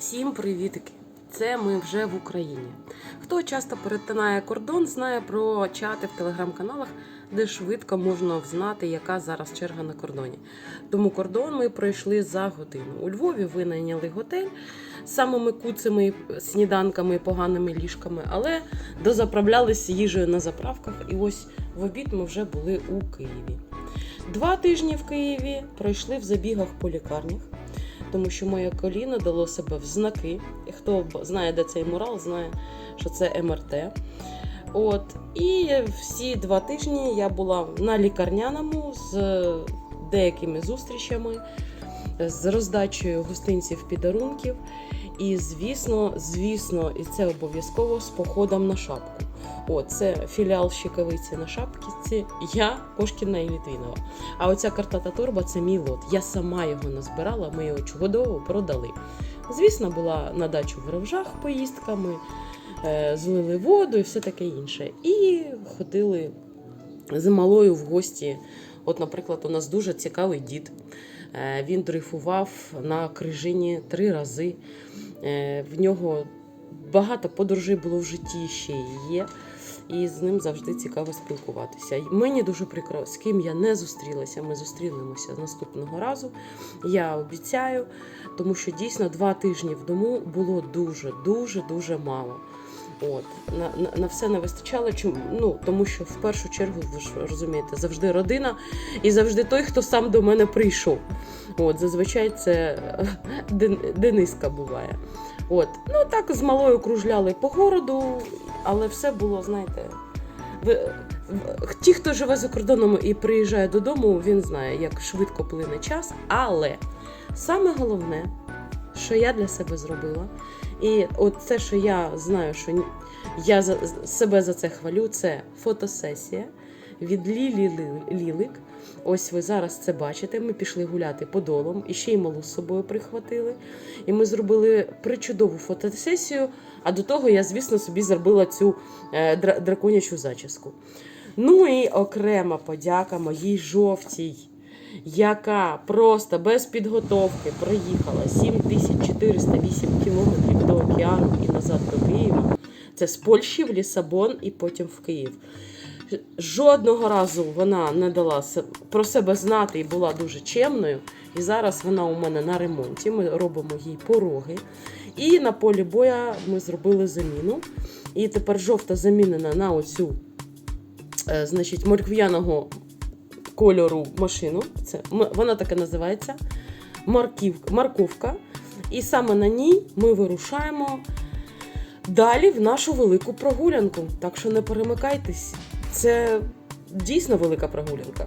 Всім привітики! Це ми вже в Україні. Хто часто перетинає кордон, знає про чати в телеграм-каналах, де швидко можна взнати, яка зараз черга на кордоні. Тому кордон ми пройшли за годину. У Львові винайняли готель з самими куцими сніданками і поганими ліжками, але дозаправлялися їжею на заправках. І ось в обід ми вже були у Києві. Два тижні в Києві пройшли в забігах по лікарнях тому що моє коліно дало себе в знаки. І хто знає, де цей мурал, знає, що це МРТ. От, і всі два тижні я була на лікарняному з деякими зустрічами, з роздачею гостинців підарунків. І, звісно, звісно, і це обов'язково з походом на шапку. О, це філіал Щекавиці на шапці. Я Кошкіна і Літвінова. А оця картата торба це мій лот. Я сама його назбирала, ми його чудово продали. Звісно, була на дачу в Ровжах поїздка, ми е, злили воду і все таке інше. І ходили з малою в гості. От, наприклад, у нас дуже цікавий дід. Е, Він дрейфував на крижині три рази. Е, В нього багато подорожей було в житті ще і є. І з ним завжди цікаво спілкуватися. Мені дуже прикро, з ким я не зустрілася. Ми зустрінемося наступного разу. Я обіцяю, тому що дійсно два тижні в дому було дуже, дуже, дуже мало. От на, на, на все не вистачало. Чому? Ну тому що в першу чергу ви ж розумієте, завжди родина і завжди той, хто сам до мене прийшов. От зазвичай це е, Дениска буває. От, ну так з малою кружляли по городу, але все було, знаєте. Ви, ті, хто живе за кордоном і приїжджає додому, він знає, як швидко плине час. Але саме головне, що я для себе зробила, і от це, що я знаю, що я за, себе за це хвалю, це фотосесія від Лілі Лілик. Ось ви зараз це бачите. Ми пішли гуляти подолом, і ще й малу з собою прихватили. І ми зробили причудову фотосесію. А до того я, звісно, собі зробила цю е, драконячу зачіску. Ну і окрема подяка моїй жовтій, яка просто без підготовки проїхала 7408 кілометрів до океану і назад до Києва. Це з Польщі в Лісабон і потім в Київ. Жодного разу вона не дала про себе знати і була дуже чемною. І зараз вона у мене на ремонті. Ми робимо їй пороги. І на полі боя ми зробили заміну. І тепер жовта замінена на оцю, е, значить, моркв'яного кольору машину. Це, Вона вона таке називається марків, марковка. І саме на ній ми вирушаємо далі в нашу велику прогулянку. Так що не перемикайтесь. Це дійсно велика прогулянка.